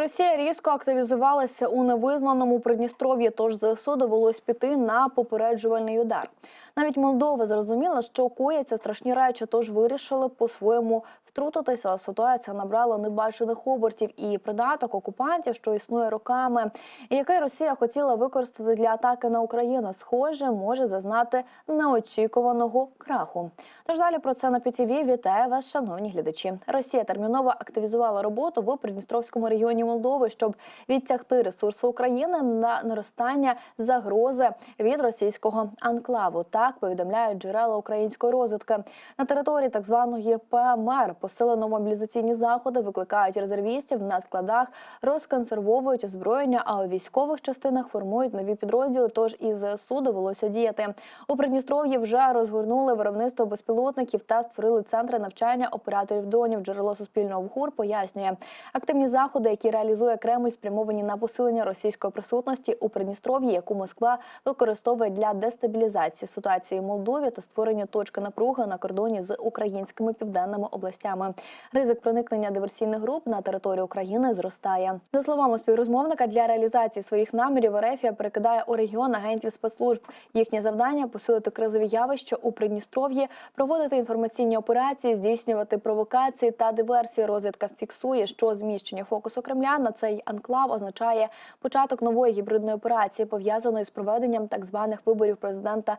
Росія різко активізувалася у невизнаному Придністров'ї, тож ЗСУ довелось піти на попереджувальний удар. Навіть Молдова зрозуміла, що кояться страшні речі, тож вирішили по-своєму втрутитися. Ситуація набрала небачених обертів і придаток окупантів, що існує роками, і який Росія хотіла використати для атаки на Україну, схоже, може зазнати неочікуваного краху. Тож далі про це на ПТВ. Вітаю вас, шановні глядачі. Росія терміново активізувала роботу в Придністровському регіоні Молдови, щоб відтягти ресурси України на наростання загрози від російського анклаву. Так повідомляють джерела української розвідки. На території так званої ПМР посилено мобілізаційні заходи, викликають резервістів на складах, розконсервовують озброєння, а у військових частинах формують нові підрозділи. Тож і ЗСУ довелося діяти. У Придністров'ї вже розгорнули виробництво безпілотників та створили центри навчання операторів дронів. Джерело суспільного ВГУР пояснює активні заходи, які реалізує Кремль, спрямовані на посилення російської присутності у Придністров'ї, яку Москва використовує для дестабілізації ситуації в Молдові та створення точки напруги на кордоні з українськими південними областями. Ризик проникнення диверсійних груп на територію України зростає. За словами співрозмовника, для реалізації своїх намірів Ерефія перекидає у регіон агентів спецслужб. Їхнє завдання посилити кризові явища у Придністров'ї, проводити інформаційні операції, здійснювати провокації та диверсії. Розвідка фіксує, що зміщення фокусу Кремля на цей анклав означає початок нової гібридної операції, пов'язаної з проведенням так званих виборів президента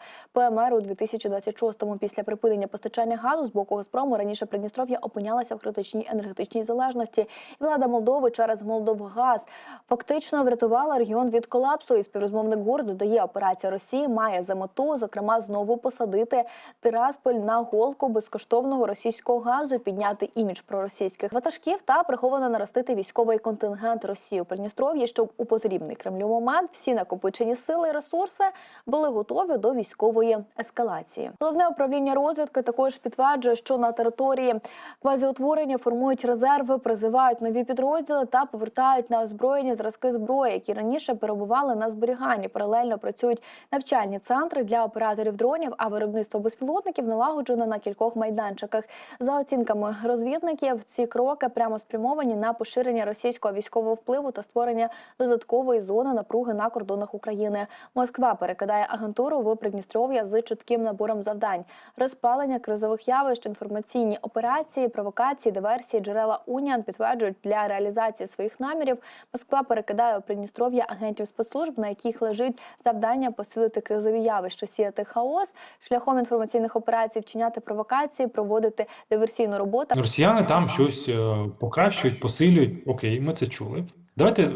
ПМР у 2026-му. Після припинення постачання газу з боку Газпрому раніше Придністров'я опинялася в критичній енергетичній залежності. Влада Молдови через Молдовгаз фактично врятувала регіон від колапсу. І співрозмовник ГУР додає, операція Росії має за мету, зокрема, знову посадити Тирасполь на голку безкоштовного російського газу, підняти імідж проросійських ватажків та приховано наростити військовий контингент Росії у Придністров'ї, щоб у потрібний Кремлю момент всі накопичені сили і ресурси були готові до військової ескалації. Головне управління розвідки також підтверджує, що на території квазіутворення формують резерви, призивають нові підрозділи та повертають на озброєння зразки зброї, які раніше перебували на зберіганні. Паралельно працюють навчальні центри для операторів дронів, а виробництво безпілотників налагоджено на кількох майданчиках. За оцінками розвідників, ці кроки прямо спрямовані на поширення російського військового впливу та створення додаткової зони напруги на кордонах України. Москва перекидає агентуру в Придністров'я з чітким набором завдань: розпалення кризових явищ, інформаційні операції, провокації, диверсії. Джерела Уніан підтверджують для реалізації своїх намірів. Москва перекидає у Придністров'я агентів спецслужб, на яких лежить завдання посилити кризові явища, сіяти хаос шляхом інформаційних операцій, вчиняти провокації, проводити диверсійну роботу. Росіяни там щось е, покращують, посилюють. Окей, ми це чули. Давайте е,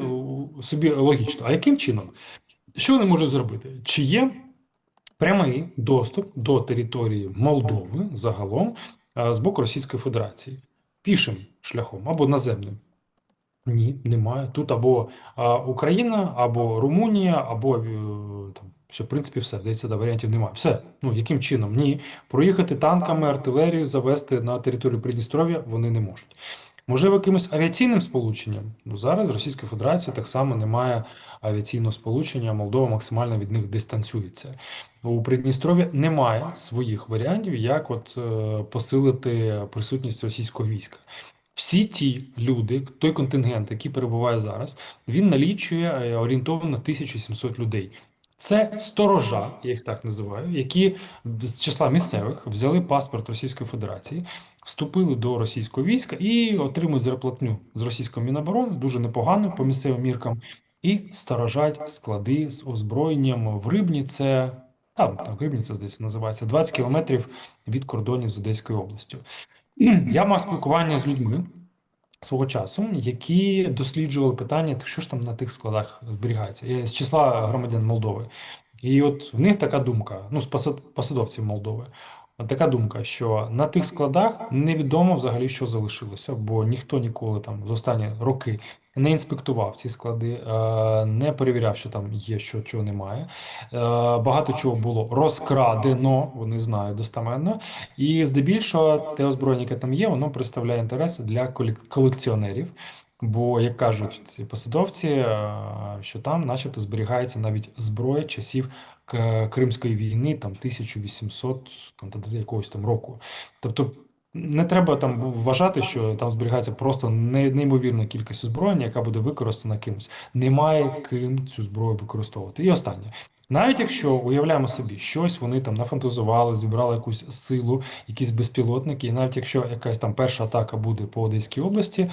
собі логічно. А яким чином? Що вони можуть зробити? Чи є прямий доступ до території Молдови загалом з боку Російської Федерації? Пішим шляхом або наземним? Ні, немає. Тут або а, Україна, або Румунія, або е, там, все, в принципі, все. Здається, да, варіантів немає. Все. Ну, яким чином? Ні. Проїхати танками, артилерію, завести на територію Придністров'я вони не можуть. Можливо, якимось авіаційним сполученням? Ну, зараз Російська Федерація так само не має авіаційного сполучення, Молдова максимально від них дистанціюється. У Придністров'я немає своїх варіантів, як от е, посилити присутність російського війська. Всі ті люди, той контингент, який перебуває зараз, він налічує е, орієнтовно 1700 людей. Це сторожа, я їх так називаю, які з числа місцевих взяли паспорт Російської Федерації, вступили до російського війська і отримують зарплатню з російського Міноборони, дуже непогано по місцевим міркам, і сторожать склади з озброєнням в Рибні. Це а, так, Рибні це здається називається 20 кілометрів від кордонів з Одеською областю. Я мав спілкування з людьми свого часу, які досліджували питання, що ж там на тих складах зберігається. Я з числа громадян Молдови. І от в них така думка, ну, з посадовців Молдови. Така думка, що на тих складах невідомо взагалі, що залишилося, бо ніхто ніколи там з останні роки не інспектував ці склади, е, не перевіряв, що там є, що чого немає. Е, Багато чого було розкрадено, вони знають достаменно. І здебільшого те озброєння, яке там є, воно представляє інтереси для колекціонерів. Бо, як кажуть ці посадовці, е, що там, начебто, зберігається навіть зброя часів Кримської війни, там 1800 там, та- та якогось там року. Тобто Не треба там вважати, що там зберігається просто неймовірна кількість озброєння, яка буде використана кимось. Немає ким цю зброю використовувати. І останнє. Навіть якщо уявляємо собі, щось вони там нафантазували, зібрали якусь силу, якісь безпілотники, і навіть якщо якась там перша атака буде по Одеській області,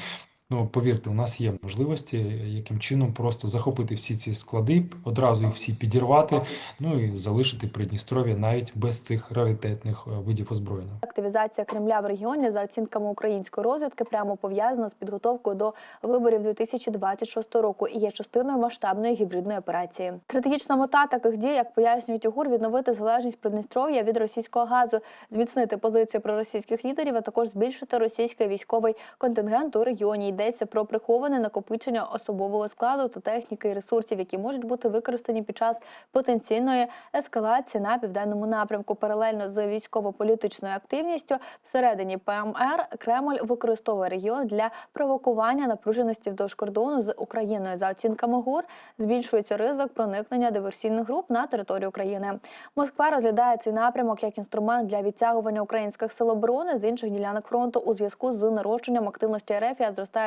ну повірте, у нас є можливості, яким чином просто захопити всі ці склади, одразу їх всі підірвати, ну і залишити Придністров'я навіть без цих раритетних е, видів озброєння. Активізація Кремля в регіоні за оцінками української розвідки прямо пов'язана з підготовкою до виборів 2026 року і є частиною масштабної гібридної операції. Стратегічна мета таких дій, як пояснюють УГУР, відновити залежність Придністров'я від російського газу, зміцнити позиції проросійських лідерів, а також збільшити російський військовий контингент у регіоні. Йдеться про приховане накопичення особового складу та техніки і ресурсів, які можуть бути використані під час потенційної ескалації на південному напрямку. Паралельно з військово-політичною активністю всередині ПМР Кремль використовує регіон для провокування напруженості вздовж кордону з Україною. За оцінками ГУР збільшується ризик проникнення диверсійних груп на територію України. Москва розглядає цей напрямок як інструмент для відтягування українських сил оборони з інших ділянок фронту у зв'язку з нарощенням активності РФ і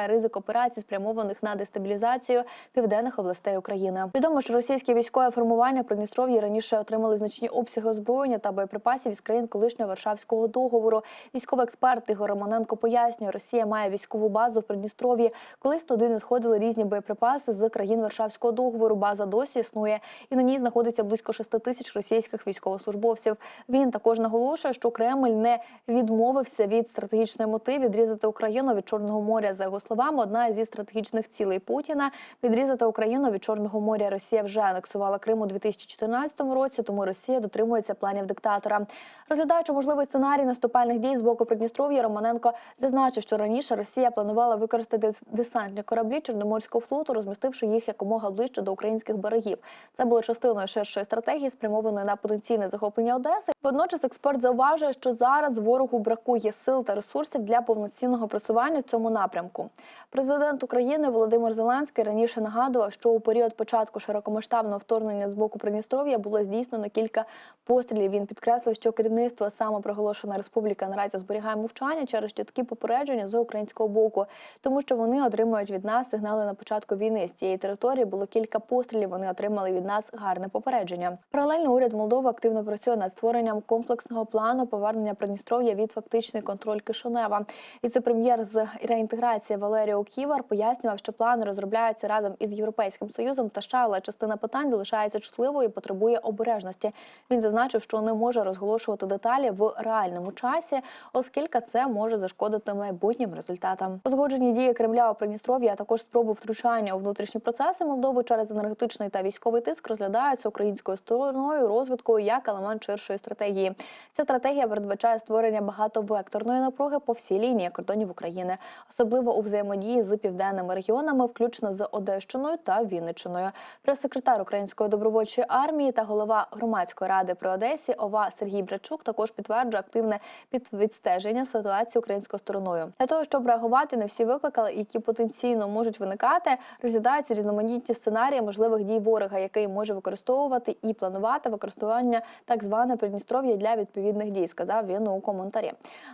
ризик операцій, спрямованих на дестабілізацію південних областей України. Відомо, що російські військові формування Придністров'ї раніше отримали значні обсяги озброєння та боєприпасів із країн колишнього Варшавського договору. Військовий експерт Ігор Романенко пояснює, Росія має військову базу в Придністров'ї. Колись туди надходили різні боєприпаси з країн Варшавського договору. База досі існує, і на ній знаходиться близько 6 тисяч російських військовослужбовців. Він також наголошує, що Кремль не відмовився від стратегічної мети відрізати Україну від Чорного моря. За його словами, одна зі стратегічних цілей Путіна відрізати Україну від Чорного моря. Росія вже анексувала Крим у 2014 році, тому Росія дотримується планів диктатора. Розглядаючи можливий сценарій наступальних дій з боку Придністров'я, Романенко зазначив, що раніше Росія планувала використати десантні кораблі Чорноморського флоту, розмістивши їх якомога ближче до українських берегів. Це було частиною ширшої стратегії, спрямованої на потенційне захоплення Одеси. Водночас експерт зауважує, що зараз ворогу бракує сил та ресурсів для повноцінного просування в цьому напрямку. Президент України Володимир Зеленський раніше нагадував, що у період початку широкомасштабного вторгнення з боку Придністров'я було здійснено кілька пострілів. Він підкреслив, що керівництво самопроголошена республіка наразі зберігає мовчання через чіткі попередження з українського боку, тому що вони отримують від нас сигнали на початку війни. З цієї території було кілька пострілів. Вони отримали від нас гарне попередження. Паралельно уряд Молдови активно працює над створенням комплексного плану повернення Придністров'я від фактичний контроль Кишинева. Віце-прем'єр з реінтеграції Валеріо Ківар пояснював, що плани розробляються разом із Європейським Союзом та США, але частина питань залишається чутливою і потребує обережності. Він зазначив, що не може розголошувати деталі в реальному часі, оскільки це може зашкодити майбутнім результатам. Узгоджені дії Кремля у Придністров'ї, а також спроби втручання у внутрішні процеси Молдови через енергетичний та військовий тиск розглядаються українською стороною розвиткою як елемент ширшої стратегії. Ця стратегія передбачає створення багатовекторної напруги по всій лінії кордонів України, особливо у взаємодії з південними регіонами, включно з Одещиною та Вінниччиною. Прес-секретар Української добровольчої армії та голова громадської ради при Одесі ОВА Сергій Брачук також підтверджує активне підвідстеження ситуації українською стороною. Для того щоб реагувати на всі виклики, які потенційно можуть виникати, розглядаються різноманітні сценарії можливих дій ворога, який може використовувати і планувати використання так зване Придністров'я для відповідних дій, сказав він у коментарі.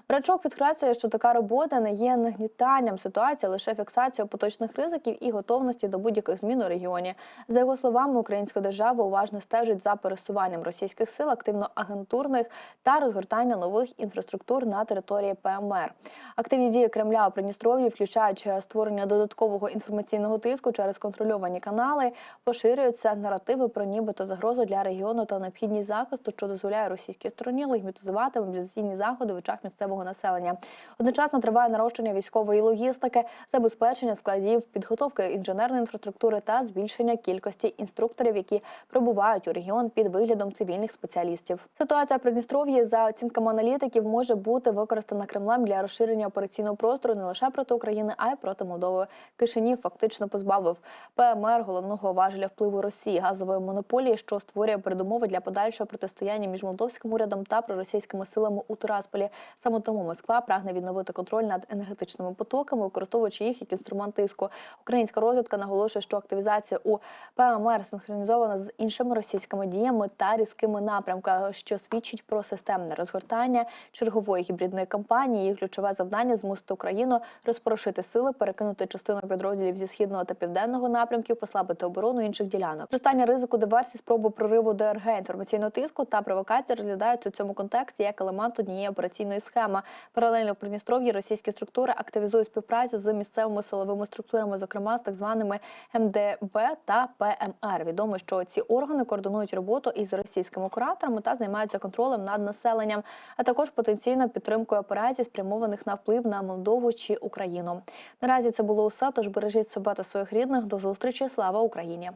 Брачук підкреслює, що така робота не є нагнітанням ситуації, а лише фіксацією поточних ризиків і готовності до будь-яких змін у регіоні. За його словами, українська держава уважно стежить за пересуванням російських сил, активно агентурних та розгортання нових інфраструктур на території ПМР. Активні дії Кремля у Придністров'ї включають е, створення додаткового інформаційного тиску через контрольовані канали, поширюються наративи про нібито загрозу для регіону та необхідність захисту, що дозволяє російській стороні легітимізувати мобілізаційні заходи в очах місцевого населення. Одночасно триває нарощення військової логістики, забезпечення складів, підготовки інженерної інфраструктури та збільшення кількості інструкторів, які прибувають у регіон під виглядом цивільних спеціалістів. Ситуація в Придністров'ї, за оцінками аналітиків, може бути використана Кремлем для розширення операційного простору не лише проти України, а й проти Молдови. Кишинів фактично позбавив ПМР головного важеля впливу Росії газової монополії, що створює передумови для подальшого протистояння між молдовським урядом та проросійськими силами у Тирасполі. Саме тому Москва прагне відновити контроль над енергетичними потоками, використовуючи використовуючи їх як інструмент тиску. Українська розвідка наголошує, що активізація у ПМР синхронізована з іншими російськими діями та різкими напрямками, що свідчить про системне розгортання чергової гібридної кампанії. Їх ключове завдання змусити Україну розпорошити сили, перекинути частину підрозділів зі східного та південного напрямків, послабити оборону інших ділянок. Зростання ризику диверсії, спроби прориву ДРГ, інформаційного тиску та провокації розглядаються у цьому контексті як елемент однієї операційної схеми. Паралельно в Придністров'ї російські структури активізують співпрацю з місцевими силовими структурами, зокрема з так званими МДБ та ПМР. Відомо, що ці органи координують роботу із російськими кураторами та займаються контролем над населенням, а також потенційно підтримкою операцій, спрямованих на вплив на Молдову чи Україну. Наразі це було усе. Тож бережіть себе та своїх рідних. До зустрічі. Слава Україні!